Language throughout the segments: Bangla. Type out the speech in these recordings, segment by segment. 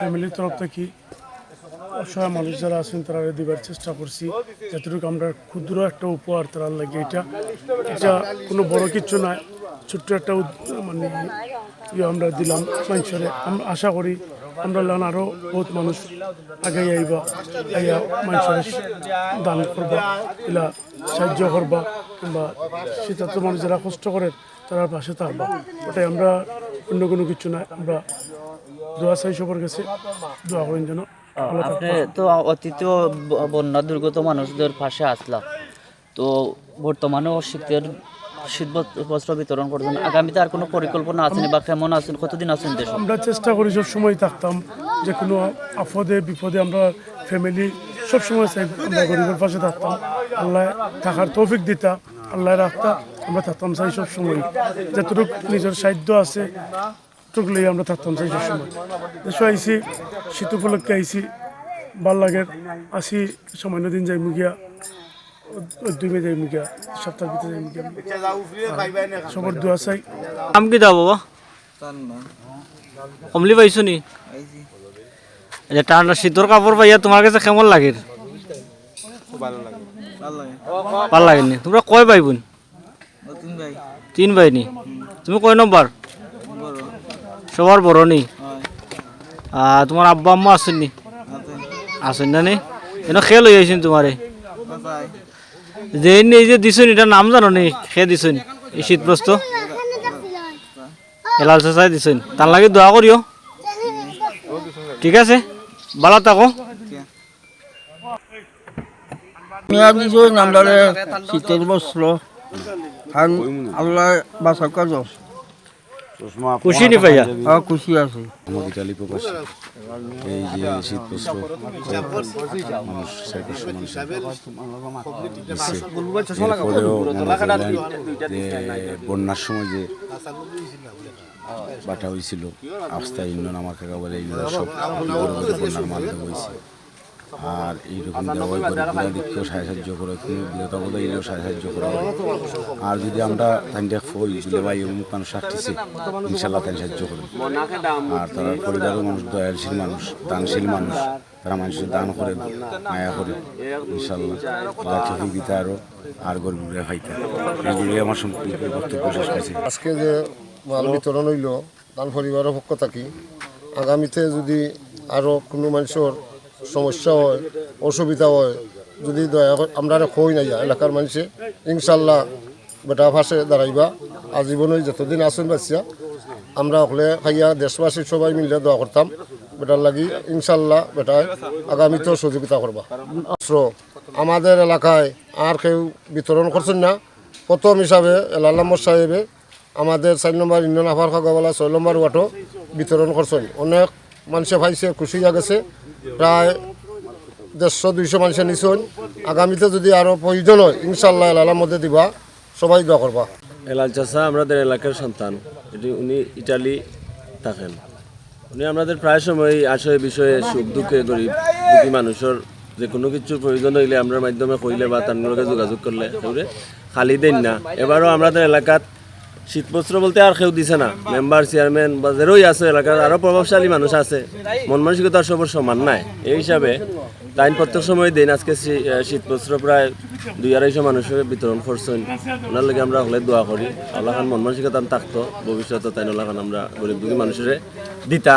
ফ্যামিলির তরফ থেকে অসহায় মানুষ যারা আছেন, তারা দিবার চেষ্টা করছি। যতটুকু আমরা ক্ষুদ্র একটা উপহার তারা লাগে এটা। এটা কোনো বড় কিছু নয়। ছোট্ট একটা মানে ইয়ে আমরা দিলাম মানুষের। আমরা আশা করি আমরা লান আরও বহুত মানুষ আগে আইবা, আইয়া মানুষের দান করবা এলা সাহায্য করবা, কিংবা শীতার্থ মানুষ যারা কষ্ট করে তারা পাশে থাকবা। ওটাই আমরা অন্য কোনো কিছু নয়। আমরা দোয়া চাই সবার কাছে। দোয়া করেন যেন আপনি তো অতীতেও বন্যা দুর্গত মানুষদের পাশে আসলা তো বর্তমানেও শীতের শীত বস্ত্র- বিতরণ করছেন আগামীতে আর কোনো পরিকল্পনা আছেন বা কেমন আছেন? কতদিন আছেন দেশ? আমরা চেষ্টা করি সব সময় থাকতাম। যে কোনো আপদে বিপদে আমরা ফ্যামিলি সব সময় চাই আমরা গরিবের পাশে থাকতাম। আল্লাহ থাকার তৌফিক দিতা আল্লাহ রাখতা আমরা থাকতাম চাই সব সময় যতটুকু নিজের সাহিত্য আছে টুকলেই আমরা থাকতাম সব সময়। দেশে আইসি শীত উপলক্ষে আইসি ভালো লাগে। আসি সামান্য দিন যাই মুগিয়া দুই মে যাই মুগিয়া সপ্তাহ ভিতরে যাই মুগিয়া সবার দোয়া চাই। নাম কি দা বাবা? কমলি পাইছো নি? আচ্ছা ঠান্ডা শীতর কাপড় পাইয়া তোমার কাছে কেমন লাগে। ভালো লাগে নি? তোমরা কয় ভাই বোন? তিন ভাই নি? তুমি কয় নম্বর সবার বড় নি তোমার আব্বা আম্মা আছেন নি আছেন না নি এনে খেয়ে লই আইছেন তোমারে যে এই যে দিছুন এটা নাম জানো নি খেয়ে দিছুন, এই শীত প্রস্ত হেলাল চাচাই দিছেন। তার লাগে দোয়া করিও ঠিক আছে ভালো থাকো। মেয়াদ দিছো শীতের বস্ত্র। আল্লাহ বাসা কাজ। খুশি নি পাইয়া আর খুশি আছে মোহাম্মদ ইটালি প্রকাশী এই যে শীত বস্ত্র মানুষ সাইকোশো মানুষ এরপরেও করলেন যে বন্যার সময় যে বাটা হয়েছিল আস্তা ইন্ডন আমার কাকা বলে সব বন্যার মাধ্যমে হয়েছে আর এইরকম দেওয়াই করে পুরা দিকেও সাহায্য করে কোনো বিরত বলে এগুলো সাহায্য করে। আর যদি আমরা তাই ফই দিলে ভাই মানুষ আসতেছে ইনশাল্লাহ তাই সাহায্য করবে আর তারা পরিবারের মানুষ দয়ালশীল মানুষ দানশীল মানুষ তারা মানুষের দান করে মায়া করে ইনশাল্লাহ আল্লাহ তৌফিক দিতে আরও আর গরিবরা খাইতে এগুলি আমার সম্পূর্ণ বক্তব্য শেষ করছি। আজকে যে মাল বিতরণ হইল দান পরিবারের পক্ষ থাকি আগামীতে যদি আরও কোনো মানুষের সমস্যা হয়, অসুবিধা হয়, যদি দয়া আমরা কই নাই এলাকার মানুষে, ইনশাল্লাহ বেটা ফাঁসে দাঁড়াইবা। আজীবনে যতদিন আসুন বাচ্চা আমরা হলে খাইয়া দেশবাসী সবাই মিলে দোয়া করতাম, বেটার লাগি ইনশাল্লাহ বেটায় আগামীতেও সহযোগিতা করবা। আমাদের এলাকায় আর কেউ বিতরণ করছেন না। প্রথম হিসাবে এলালাম্মদ সাহেবে আমাদের চার নম্বর ইন্ডিয়ান আফার খাগাওয়ালা ছয় নম্বর ওয়াটো বিতরণ করছেন। অনেক মানুষে পাইছে খুশি হয়ে গেছে। প্রায় দেড়শো, দুইশো মানুষে নিছেন। আগামীতে যদি আরও প্রয়োজন হয় ইনশাল্লাহ এলালার মধ্যে দিবা। সবাই দোয়া করবা। এলাল চাষা আমাদের এলাকার সন্তান। এটি উনি ইটালি থাকেন। উনি আমাদের প্রায় সময় আসে বিষয়ে সুখ, দুঃখে গরিব, দুঃখী মানুষের যে কোনো কিছুর প্রয়োজন হইলে আমরা মাধ্যমে কইলে বা তার যোগাযোগ করলে খালি দেন না। এবারও আমাদের এলাকাত শীতবস্ত্র বলতে আর কেউ দিছে না। মেম্বার চেয়ারম্যান বা যেরোই আছে এলাকার আরও প্রভাবশালী মানুষ আছে। মন মানসিকতা সবার সমান নাই। এই হিসাবে তাইন প্রত্যেক সময় দিন আজকে শীতবস্ত্র প্রায় দুই আড়াইশো মানুষের বিতরণ করছেন। ওনার লাগে আমরা হলে দোয়া করি। আল্লাহ খান মন মানসিকতা থাকতো ভবিষ্যতে তাই আল্লাহ খান আমরা গরিব দুঃখী মানুষের দিতা।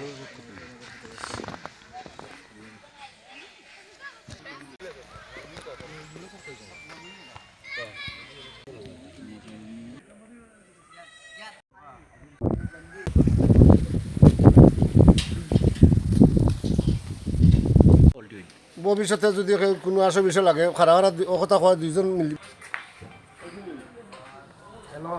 ভবিষ্যতে যদি কোনো আসো বিষয় লাগে খারা খারা ও কথা কয় দুইজন মিলি হ্যালো